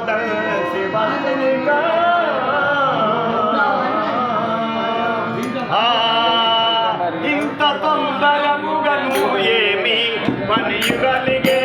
बदल से बदल का ఇంత తొందర ముగను ఏమి మన యుగలిగే